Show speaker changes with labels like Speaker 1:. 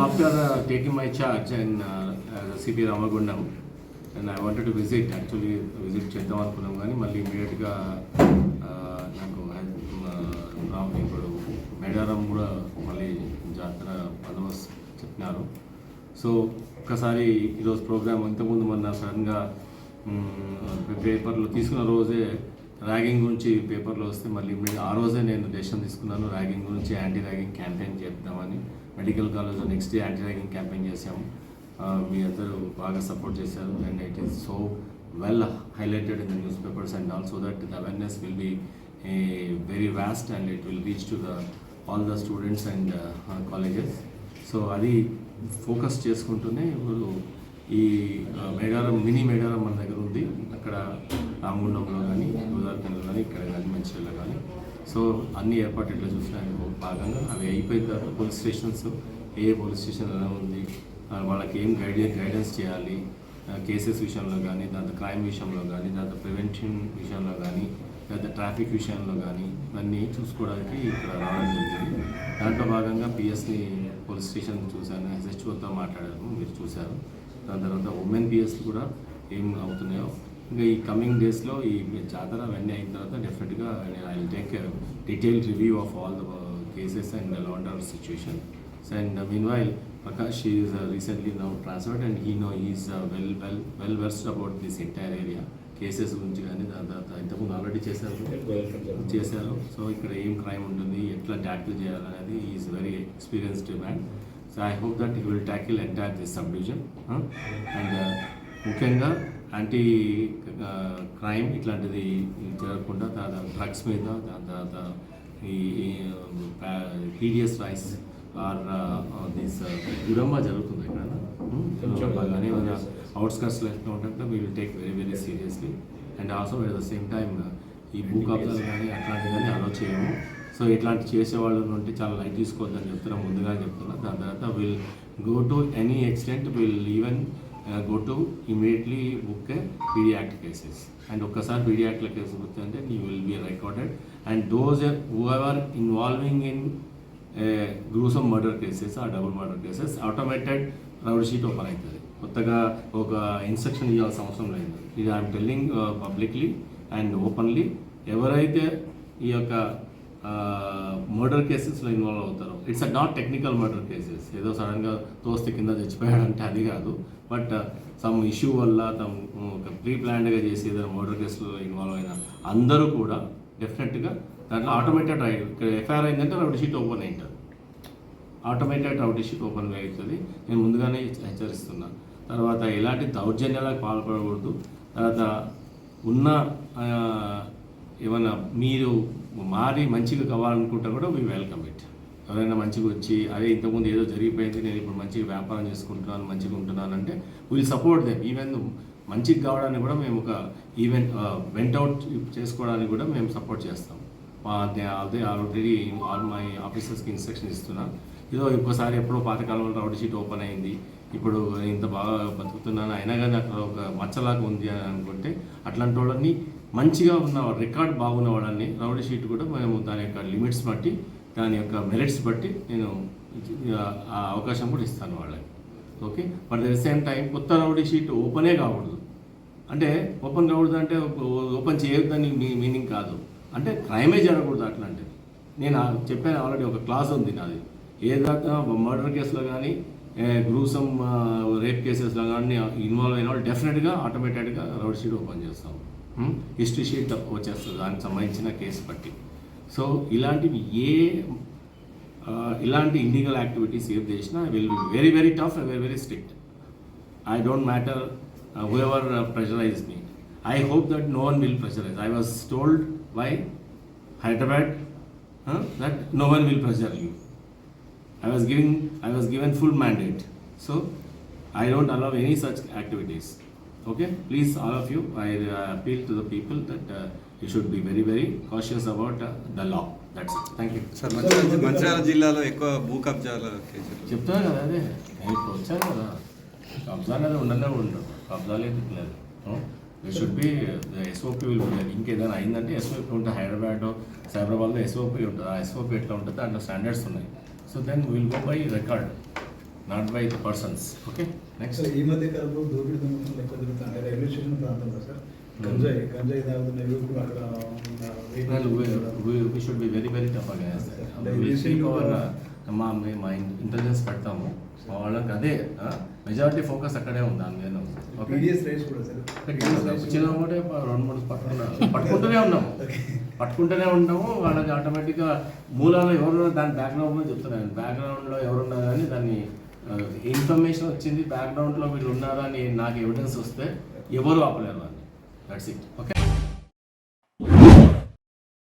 Speaker 1: after uh, taking my charge and uh, uh as CP Ramagundam, and I wanted to visit, actually visit చేద్దాం అనుకున్నాం కానీ మళ్ళీ ఇమీడియట్గా uh, నాకు uh, ఇప్పుడు మేడారం కూడా మళ్ళీ జాతర బందోబస్తు చెప్పినారు. సో ఒక్కసారి ఈరోజు ప్రోగ్రామ్ ఇంతకుముందు మొన్న సడన్గా పేపర్లో తీసుకున్న రోజే ర్యాగింగ్ గురించి పేపర్లో వస్తే మళ్ళీ ఇమ్మీడియట్ ఆ రోజే నేను డెసిషన్ తీసుకున్నాను. ర్యాగింగ్ గురించి యాంటీ ర్యాగింగ్ క్యాంపెయిన్ చేద్దామని. మెడికల్ కాలేజ్లో next day anti ragging campaign చేసాము మీ అందరూ బాగా సపోర్ట్ చేశారు. And it is so well highlighted in the news papers and also that the awareness will be very vast and it will reach to the all the students and colleges so అది focus చేసుకుంటూనే ఇప్పుడు ఈ Medaram mini Medaram మన దగ్గర ఉంది. అక్కడ రామగుండంలో కానీ గోదావరిలో కానీ ఇక్కడ కానీ మంచిర్యాల కానీ. సో అన్ని ఏర్పాట్లు ఇట్లా చూసినా భాగంగా అవి అయిపోయిన తర్వాత పోలీస్ స్టేషన్స్ ఏ పోలీస్ స్టేషన్ ఎలా ఉంది. వాళ్ళకి ఏం గైడ్ గైడెన్స్ చేయాలి? కేసెస్ విషయంలో కానీ దాంతో క్రైమ్ విషయంలో కానీ దాంతో ప్రివెన్షన్ విషయంలో కానీ లేదా ట్రాఫిక్ విషయంలో కానీ ఇవన్నీ చూసుకోవడానికి ఇక్కడ రావడం జరిగింది. దాంట్లో భాగంగా పిఎస్ని పోలీస్ స్టేషన్ చూశాను ఎస్హెచ్ఓతో మాట్లాడాను మీరు చూశారు. దాని తర్వాత ఉమెన్ పిఎస్ కూడా ఏం అవుతున్నాయో ఇంకా ఈ కమింగ్ డేస్లో ఈ జాతర అవన్నీ అయిన తర్వాత డెఫినెట్గా నేను I take detail review of all the cases and lander situation and meanwhile Prakash is recently now transferred and he know is well well well versed about this entire area cases గురించి కానీ దాని తర్వాత ఇంతకుముందు already చేశారు. చేశారు. So ఇక్కడ ఏం crime ఉంటుంది ఎట్లా ట్యాకిల్ చేయాలనేది is very experienced man so I hope that he will tackle entire this sub division and ముఖ్యంగా యాంటీ క్రైమ్ ఇట్లాంటిది జరగకుండా దాని డ్రగ్స్ మీద దాని తర్వాత ఈ పీడిఎస్ రైస్ ఆర్ దిస్ గురమ్మ జరుగుతుంది ఇక్కడ. బాగానే మన అవుట్స్కట్స్లో ఎట్లా ఉంటుందో we will take very very seriously and also at the same time ఈ భూ కబ్జాలు కానీ అట్లాంటివి కానీ అలో చేయము. సో ఇట్లాంటి చేసేవాళ్ళు ఉంటే చాలా లైట్ తీసుకోవద్దని చెప్తున్నాం ముందుగా చెప్తున్నా. దాని తర్వాత will go to any extent will even go to immediately book a act cases and ఒక్కసారి పీడీ యాక్ట్ల కేసు గుర్తుంటే you will be recorded and those who ever involving in gruesome murder cases ఆ double murder cases automated rowdy sheet open అవుతుంది కొత్తగా ఒక instruction ఇవ్వాల్సిన అవసరం లేదు. ఇది I'm telling publicly and openly ఎవరైతే ఈ యొక్క మర్డర్ కేసెస్లో ఇన్వాల్వ్ అవుతారు. It's a not technical murder cases ఏదో సడన్గా తోస్తే కింద చచ్చిపోయాడంటే అది కాదు. బట్ సమ్ ఇష్యూ వల్ల తమ ఒక ప్రీ ప్లాన్డ్గా చేసి ఏదైనా మర్డర్ కేసులో ఇన్వాల్వ్ అయిన అందరూ కూడా డెఫినెట్గా దాంట్లో ఆటోమేటెడ్ ఇక్కడ ఎఫ్ఐఆర్ అయిందంటే రౌడ్ షీట్ ఓపెన్ అయింటుంది. ఆటోమేటెడ్ రౌట్ షీట్ ఓపెన్ అవుతుంది నేను ముందుగానే హెచ్చరిస్తున్నా. తర్వాత ఎలాంటి దౌర్జన్యాలకు పాల్పడకూడదు. తర్వాత ఉన్న ఏమైనా మీరు మారి మంచిగా కావాలనుకుంటా కూడా వీ వెల్కమ్ ఇట్ ఎవరైనా మంచిగా వచ్చి అదే ఇంతకుముందు ఏదో జరిగిపోయింది నేను ఇప్పుడు మంచిగా వ్యాపారం చేసుకుంటున్నాను మంచిగా ఉంటున్నాను అంటే విల్ సపోర్ట్ దెమ్ ఈవెన్ మంచిగా కావడానికి కూడా మేము ఒక ఈవెన్ వెంట్ అవుట్ చేసుకోవడానికి కూడా మేము సపోర్ట్ చేస్తాం. అదే అదే ఆల్రెడీ ఆల్ మై ఆఫీసర్స్కి ఇన్స్ట్రక్షన్ ఇస్తున్నాను ఏదో ఒక్కసారి ఎప్పుడో పాతకాలంలో రౌడ్ షీట్ ఓపెన్ అయింది. ఇప్పుడు ఇంత బాగా బతుకుతున్నాను అయినా కానీ అక్కడ ఒక మచ్చలాగా ఉంది అని అనుకుంటే అట్లాంటి వాళ్ళని మంచిగా ఉన్న రికార్డ్ బాగున్న వాళ్ళని రౌడీ షీట్ కూడా మేము దాని యొక్క లిమిట్స్ బట్టి దాని యొక్క మెరిట్స్ బట్టి నేను ఆ అవకాశం కూడా ఇస్తాను వాళ్ళకి. Okay? But the same time కొత్త రౌడీ షీట్ ఓపెనే కాకూడదు. అంటే ఓపెన్ కాకూడదు అంటే ఓపెన్ చేయొద్దని మీ మీనింగ్ కాదు. అంటే క్రైమే జరగకూడదు అట్లాంటిది. నేను చెప్పాను ఆల్రెడీ ఒక క్లాస్ ఉంది నాది. ఏదాకా మర్డర్ కేసులో కానీ గ్రూసమ్ రేప్ కేసెస్లో కానీ ఇన్వాల్వ్ అయిన వాళ్ళు డెఫినెట్గా ఆటోమేటెడ్గా రౌడ్ షీట్ ఓపెన్ చేస్తాము. హిస్టరీ షీట్ వచ్చేస్తుంది. దానికి సంబంధించిన కేసు బట్టి. సో ఇలాంటివి ఏ ఇలాంటి ఇండిగల్ యాక్టివిటీస్ ఏం చేసినా will be very very tough very very strict I don't matter who ever pressurize me I hope that no one will pressurize I was told by Hyderabad that no one will pressure you I was giving I was given full mandate so I don't allow any such activities Okay, please all of you, I uh, appeal to the people that uh, you should be very very cautious about uh, the law. That's it. Thank you.
Speaker 2: Sir Mancherial జిల్లాలో ఎక్కువ భూ కబ్జాల కేసులు
Speaker 1: చెప్తున్నా కదా అదే. నేను ఇప్పుడు వచ్చాను కదా. కబ్జా అనేది ఉండనే ఉండదు కబ్జా లేదు? లేదు you should be SOP will ఇంకేదైనా అయిందంటే ఎస్ఓపి ఉంటుంది హైదరాబాద్ సైబరాబాద్లో ఎస్ఓపి ఉంటుంది. ఆ ఎస్ఓపి ఎట్లా ఉంటుంది? దాంట్లో స్టాండర్డ్స్ ఉన్నాయి. So then will go by record not by the persons okay next
Speaker 3: ఈ మధ్య కాలంలో దోపిడీ దొంగతనాలు ఎక్కువ జరుగుతుంటాయి రైల్వే స్టేషన్ ప్రాంతంలో సార్ గంజాయి గంజాయి తాగుతున్న యువకులు అక్కడ
Speaker 1: we should be very very tough మా మే- ఇంటెలిజెన్స్ పెడతాము. మా వాళ్ళకి అదే మెజారిటీ ఫోకస్ అక్కడే ఉంది దాని మీద. ఒకటే రెండు మూడు పట్టుకున్నా పట్టుకుంటూనే ఉన్నాము పట్టుకుంటూనే ఉంటాము వాళ్ళకి ఆటోమేటిక్గా మూలాలు ఎవరు దాని బ్యాక్గ్రౌండ్లో చెప్తున్నాను బ్యాక్గ్రౌండ్లో ఎవరున్నారు కానీ దాన్ని ఇన్ఫర్మేషన్ వచ్చింది బ్యాక్గ్రౌండ్లో వీళ్ళు ఉన్నారా అని నాకు ఎవిడెన్స్ వస్తే ఎవరు ఆపలేరు అని దట్స్ ఇట్ ఓకే